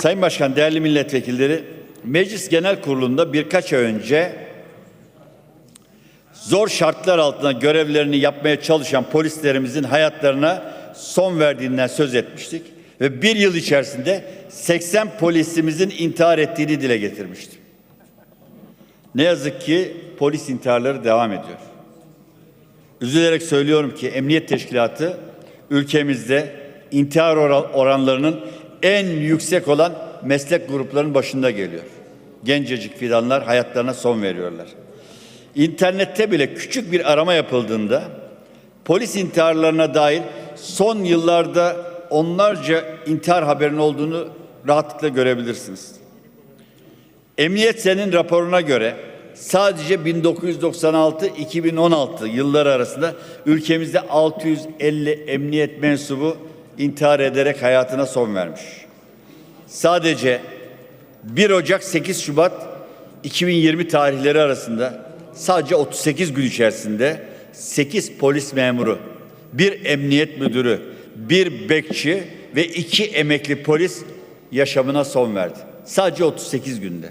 Sayın Başkan, değerli milletvekilleri, Meclis Genel Kurulu'nda birkaç ay önce zor şartlar altında görevlerini yapmaya çalışan polislerimizin hayatlarına son verdiğinden söz etmiştik. Ve bir yıl içerisinde 80 polisimizin intihar ettiğini dile getirmiştim. Ne yazık ki polis intiharları devam ediyor. Üzülerek söylüyorum ki Emniyet Teşkilatı ülkemizde intihar oran- oranlarının en yüksek olan meslek gruplarının başında geliyor. Gencecik fidanlar hayatlarına son veriyorlar. İnternette bile küçük bir arama yapıldığında polis intiharlarına dair son yıllarda onlarca intihar haberinin olduğunu rahatlıkla görebilirsiniz. Emniyet Sen'in raporuna göre sadece 1996-2016 yılları arasında ülkemizde 650 emniyet mensubu intihar ederek hayatına son vermiş. Sadece 1 Ocak 8 Şubat 2020 tarihleri arasında sadece 38 gün içerisinde 8 polis memuru, bir emniyet müdürü, bir bekçi ve iki emekli polis yaşamına son verdi. Sadece 38 günde.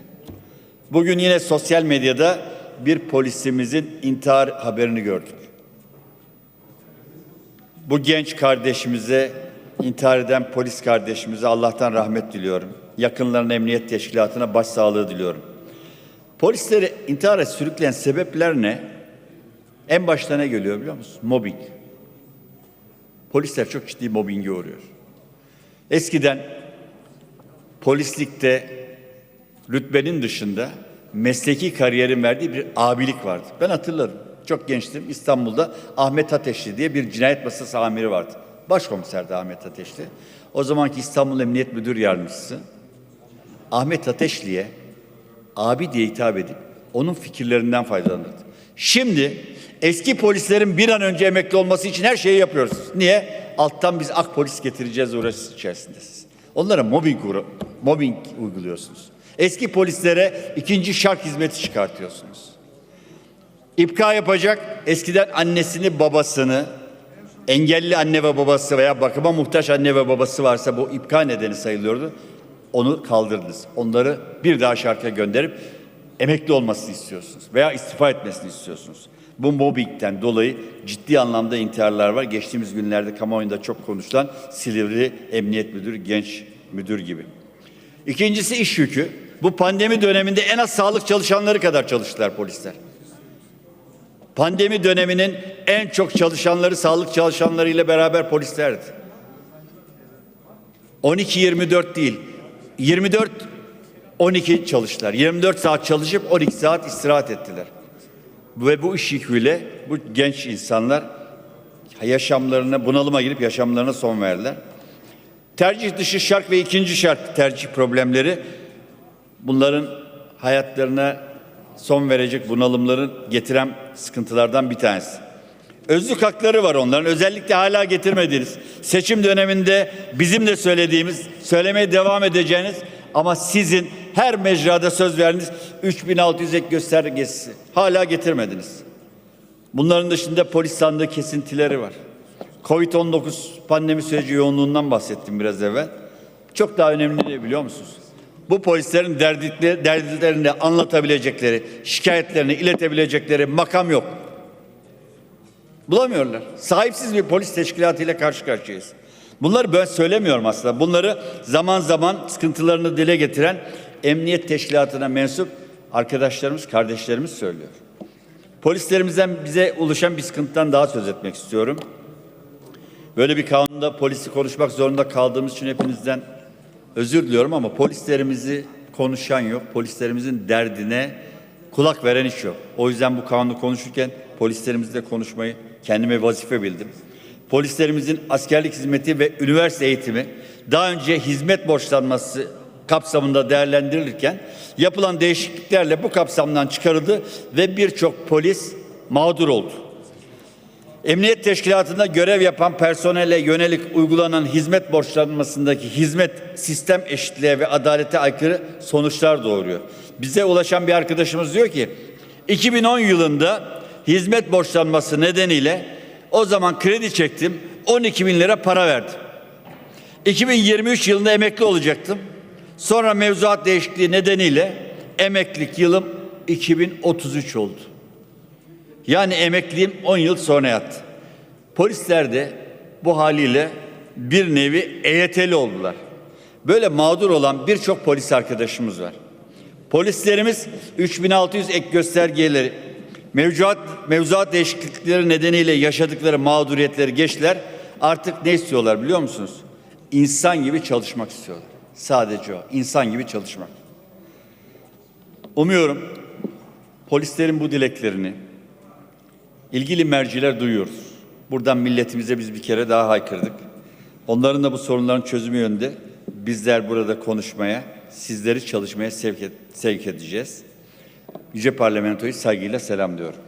Bugün yine sosyal medyada bir polisimizin intihar haberini gördük. Bu genç kardeşimize, intihar eden polis kardeşimize Allah'tan rahmet diliyorum. Yakınlarına emniyet teşkilatına başsağlığı diliyorum. Polisleri intihara sürükleyen sebepler ne? En başta ne geliyor biliyor musun? Mobbing. Polisler çok ciddi mobbinge uğruyor. Eskiden polislikte rütbenin dışında mesleki kariyerin verdiği bir abilik vardı. Ben hatırlarım. Çok gençtim. İstanbul'da Ahmet Ateşli diye bir cinayet masası amiri vardı. Başkomiserdi Ahmet Ateşli. O zamanki İstanbul Emniyet Müdür Yardımcısı. Ahmet Ateşli'ye abi diye hitap edip onun fikirlerinden faydalanırdı. Şimdi eski polislerin bir an önce emekli olması için her şeyi yapıyoruz. Niye? Alttan biz ak polis getireceğiz uğraşısı içerisindesiniz. Onlara mobbing, mobbing uyguluyorsunuz. Eski polislere ikinci şark hizmeti çıkartıyorsunuz. İpka yapacak eskiden annesini babasını engelli anne ve babası veya bakıma muhtaç anne ve babası varsa bu ipka nedeni sayılıyordu. Onu kaldırdınız. Onları bir daha şarka gönderip emekli olmasını istiyorsunuz veya istifa etmesini istiyorsunuz. Bu mobbingten dolayı ciddi anlamda intiharlar var. Geçtiğimiz günlerde kamuoyunda çok konuşulan Silivri Emniyet Müdürü, genç müdür gibi. İkincisi iş yükü. Bu pandemi döneminde en az sağlık çalışanları kadar çalıştılar polisler. Pandemi döneminin en çok çalışanları sağlık çalışanları ile beraber polislerdi. 12-24 değil. 24 12 çalıştılar. 24 saat çalışıp 12 saat istirahat ettiler. Ve bu iş yüküyle bu genç insanlar yaşamlarına bunalıma girip yaşamlarına son verdiler. Tercih dışı şark ve ikinci şark tercih problemleri bunların hayatlarına son verecek bunalımların getiren sıkıntılardan bir tanesi. Özlük hakları var onların. Özellikle hala getirmediğiniz, seçim döneminde bizim de söylediğimiz, söylemeye devam edeceğiniz ama sizin her mecrada söz verdiğiniz 3600 ek göstergesi hala getirmediniz. Bunların dışında polis sandığı kesintileri var. Covid-19 pandemi süreci yoğunluğundan bahsettim biraz evvel. Çok daha önemli ne biliyor musunuz? Bu polislerin derdikleri, derdilerini anlatabilecekleri, şikayetlerini iletebilecekleri makam yok. Bulamıyorlar. Sahipsiz bir polis teşkilatıyla karşı karşıyayız. Bunları ben söylemiyorum aslında. Bunları zaman zaman sıkıntılarını dile getiren emniyet teşkilatına mensup arkadaşlarımız, kardeşlerimiz söylüyor. Polislerimizden bize ulaşan bir sıkıntıdan daha söz etmek istiyorum. Böyle bir kanunda polisi konuşmak zorunda kaldığımız için hepinizden özür diliyorum ama polislerimizi konuşan yok. Polislerimizin derdine kulak veren hiç yok. O yüzden bu kanunu konuşurken polislerimizle konuşmayı kendime vazife bildim. Polislerimizin askerlik hizmeti ve üniversite eğitimi daha önce hizmet borçlanması kapsamında değerlendirilirken yapılan değişikliklerle bu kapsamdan çıkarıldı ve birçok polis mağdur oldu. Emniyet teşkilatında görev yapan personele yönelik uygulanan hizmet borçlanmasındaki hizmet sistem eşitliğe ve adalete aykırı sonuçlar doğuruyor. Bize ulaşan bir arkadaşımız diyor ki 2010 yılında hizmet borçlanması nedeniyle o zaman kredi çektim 12 bin lira para verdim. 2023 yılında emekli olacaktım. Sonra mevzuat değişikliği nedeniyle emeklilik yılım 2033 oldu. Yani emekliliğim 10 yıl sonra yattı. Polisler de bu haliyle bir nevi EYT'li oldular. Böyle mağdur olan birçok polis arkadaşımız var. Polislerimiz 3600 ek göstergeleri mevzuat mevzuat değişiklikleri nedeniyle yaşadıkları mağduriyetleri geçtiler. Artık ne istiyorlar biliyor musunuz? İnsan gibi çalışmak istiyorlar. Sadece o. insan gibi çalışmak. Umuyorum polislerin bu dileklerini ilgili merciler duyuyoruz. Buradan milletimize biz bir kere daha haykırdık. Onların da bu sorunların çözümü yönünde bizler burada konuşmaya, sizleri çalışmaya sevk, et- sevk edeceğiz. Yüce Parlamentoyu saygıyla selamlıyorum.